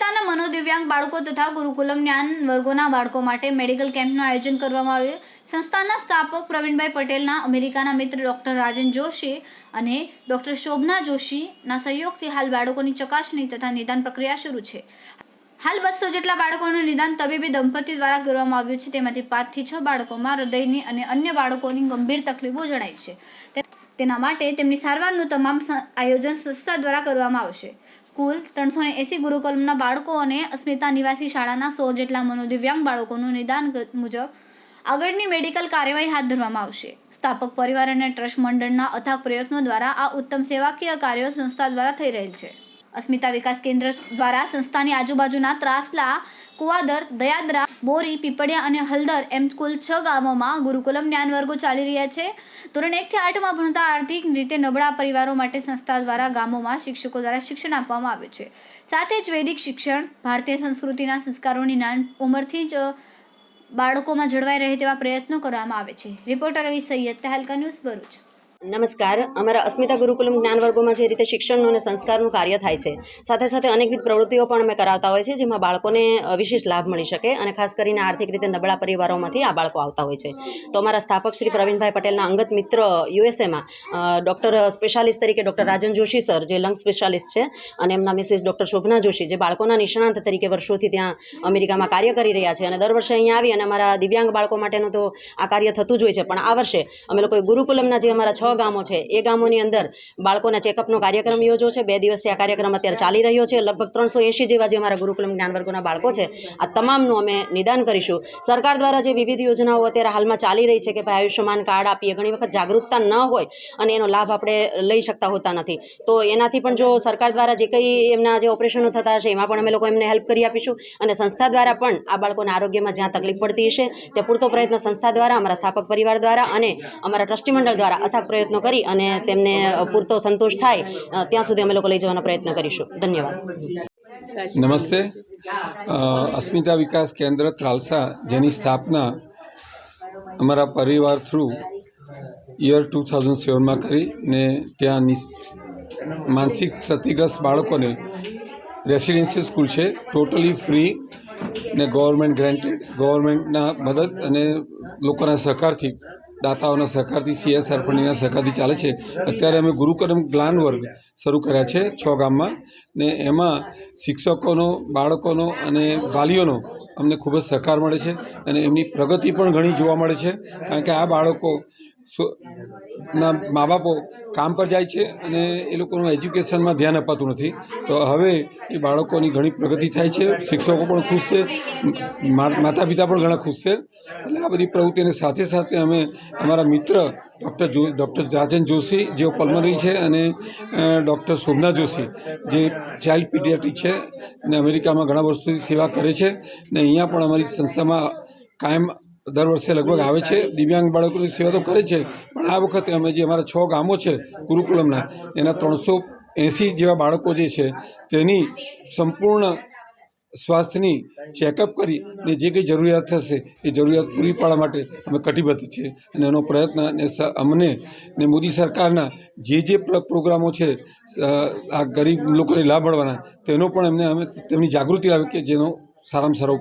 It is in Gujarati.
મનોદિવ્યાંગ બાળકો તથા ગુરુકુલમ જ્ઞાન વર્ગોના બાળકો માટે મેડિકલ કેમ્પનું આયોજન કરવામાં આવ્યું. સંસ્થાના સ્થાપક પ્રવીણભાઈ પટેલના અમેરિકાના મિત્ર ડૉક્ટર રાજન જોશી અને ડૉક્ટર શોભના જોશીના સહયોગથી હાલ બાળકોની ચકાસણી તથા નિદાન પ્રક્રિયા શરૂ છે. હાલ બસો જેટલા બાળકોનું નિદાન તબીબી દંપતી દ્વારા કરવામાં આવ્યું છે. તેમાંથી પાંચથી છ બાળકોમાં હૃદયની અને અન્ય બાળકોની ગંભીર તકલીફો જણાય છે. તેના માટે તેમની સારવારનું તમામ આયોજન સંસ્થા દ્વારા કરવામાં આવશે. કુલ ત્રણસો એંસી ગુરુકુલમના બાળકો અને અસ્મિતા નિવાસી શાળાના સો જેટલા મનોદિવ્યાંગ બાળકોનું નિદાન મુજબ આગળની મેડિકલ કાર્યવાહી હાથ ધરવામાં આવશે. સ્થાપક પરિવાર અને ટ્રસ્ટ મંડળના અથાગ પ્રયત્નો દ્વારા આ ઉત્તમ સેવાકીય કાર્યો સંસ્થા દ્વારા થઈ રહેલ છે. અસ્મિતા વિકાસ કેન્દ્ર દ્વારા સંસ્થાની આજુબાજુના ત્રાસલા, કુવાદર, દયાદરા બોરી પીપળિયા અને હલદર એમ કુલ છ ગામોમાં ગુરુકુલમ જ્ઞાન વર્ગો ચાલી રહ્યા છે. ધોરણ એકથી આઠમાં ભણતા આર્થિક રીતે નબળા પરિવારો માટે સંસ્થા દ્વારા ગામોમાં શિક્ષકો દ્વારા શિક્ષણ આપવામાં આવે છે. સાથે જ વૈદિક શિક્ષણ, ભારતીય સંસ્કૃતિના સંસ્કારોની નાન ઉંમરથી જ બાળકોમાં જળવાઈ રહે તેવા પ્રયત્નો કરવામાં આવે છે. Reporter Ravi Saiyad, Tehelka news Bharuch. નમસ્કાર. અમારા અસ્મિતા ગુરુકુલમ જ્ઞાન વર્ગોમાં જે રીતે શિક્ષણનું અને સંસ્કારનું કાર્ય થાય છે, સાથે સાથે અનેકવિધ પ્રવૃત્તિઓ પણ અમે કરાવતા હોય છે, જેમાં બાળકોને વિશેષ લાભ મળી શકે અને ખાસ કરીને આર્થિક રીતે નબળા પરિવારોમાંથી આ બાળકો આવતા હોય છે. તો અમારા સ્થાપક શ્રી પ્રવીણભાઈ પટેલના અંગત મિત્ર યુએસએમાં ડૉક્ટર સ્પેશિયાલિસ્ટ તરીકે ડૉક્ટર રાજન જોશી સર, જે લંગ સ્પેશિયાલિસ્ટ છે, અને એમના મિસિસ ડૉક્ટર શોભના જોશી, જે બાળકોના નિષ્ણાંત તરીકે વર્ષોથી ત્યાં અમેરિકામાં કાર્ય કરી રહ્યા છે અને દર વર્ષે અહીંયા આવી અને અમારા દિવ્યાંગ બાળકો માટેનું તો આ કાર્ય થતું જ હોય છે. પણ આ વર્ષે અમે લોકોએ ગુરુકુલમના જે અમારા છ ગામો છે. એ ગામોની અંદર બાળકોના ચેકઅપનો કાર્યક્રમ યોજો છે. બે દિવસથી આ કાર્યક્રમ અત્યારે ચાલી રહ્યો છે. લગભગ ત્રણસો એંશી જેવા જે અમારા ગુરુકુલમ જ્ઞાનવર્ગોના બાળકો છે. આ તમામનું અમે નિદાન કરીશું. સરકાર દ્વારા જે વિવિધ યોજનાઓ અત્યારે હાલમાં ચાલી રહી છે કે ભાઈ આયુષ્યમાન કાર્ડ આપીએ, ઘણી વખત જાગૃતતા ન હોય અને એનો લાભ આપણે લઈ શકતા હોતા નથી. તો એનાથી પણ જો સરકાર દ્વારા જે કંઈ એમના જે ઓપરેશનો થતા હશે, એમાં પણ અમે લોકો એમને હેલ્પ કરી આપીશું અને સંસ્થા દ્વારા પણ આ બાળકોના આરોગ્યમાં જ્યાં તકલીફ પડતી હશે, તે પૂરતો પ્રયત્ન સંસ્થા દ્વારા, અમારા સ્થાપક પરિવાર દ્વારા અને અમારા ટ્રસ્ટી મંડળ દ્વારા અથાગ પ્રયત્નો કરી અને તેમને પૂરતો સંતોષ થાય ત્યાં સુધી અમે લોકો લઈ જવાનો પ્રયત્ન કરીશું. ધન્યવાદ. નમસ્તે. અસ્મિતા વિકાસ કેન્દ્ર ત્રાલસા, જેની સ્થાપના અમારા પરિવાર થ્રુ યર ટુ થાઉઝન્ડ સેવનમાં કરી ને ત્યાં માનસિક ક્ષતિગ્રસ્ત બાળકોને રેસિડેન્શિયલ સ્કૂલ છે, ટોટલી ફ્રી ને ગવર્મેન્ટ ગ્રાન્ટેડ, ગવર્મેન્ટના મદદ અને લોકોના સહકારથી દાતાઓના સહકારથી સીએસ ફંડના સહકારથી ચાલે છે. અત્યારે અમે ગુરુકરમ જ્ઞાન વર્ગ શરૂ કર્યા છે છ ગામમાં ને એમાં શિક્ષકોનો, બાળકોનો અને વાલીઓનો અમને ખૂબ જ સહકાર મળે છે અને એમની પ્રગતિ પણ ઘણી જોવા મળે છે. કારણ કે આ બાળકો ના મા બાપો કામ પર જાય છે અને એ લોકોનું એજ્યુકેશનમાં ધ્યાન અપાતું નથી. તો હવે એ બાળકોની ઘણી પ્રગતિ થાય છે. શિક્ષકો પણ ખુશ છે. માતા પિતા પણ ઘણા ખુશ છે. એટલે આ બધી પ્રવૃત્તિની સાથે સાથે અમે અમારા મિત્ર ડૉક્ટર જો, ડૉક્ટર રાજન જોશી, જેઓ પલ્મનરી છે, અને ડૉક્ટર શોભના જોશી, જે ચાઇલ્ડ પીડિયાટ્રી છે અને અમેરિકામાં ઘણા વર્ષોથી સેવા કરે છે. ને અહીંયા પણ અમારી સંસ્થામાં કાયમ દર વર્ષે લગભગ આવે છે. દિવ્યાંગ બાળકોની સેવા તો કરે છે. પણ આ વખતે અમે જે અમારા છ ગામો છે ગુરુકુલમના એના ત્રણસો એંસી જેવા બાળકો જે છે તેની સંપૂર્ણ સ્વાસ્થ્યની ચેકઅપ કરી અને જે કંઈ જરૂરિયાત થશે એ જરૂરિયાત પૂરી પાડવા માટે અમે કટિબદ્ધ છીએ. અને એનો પ્રયત્ન અને અમને ને મોદી સરકારના જે જે પ્રોગ્રામો છે આ ગરીબ લોકોને લાભ મળવાના તેનો પણ એમને અમે તેમની જાગૃતિ લાવે કે જેનો સારામાં સારો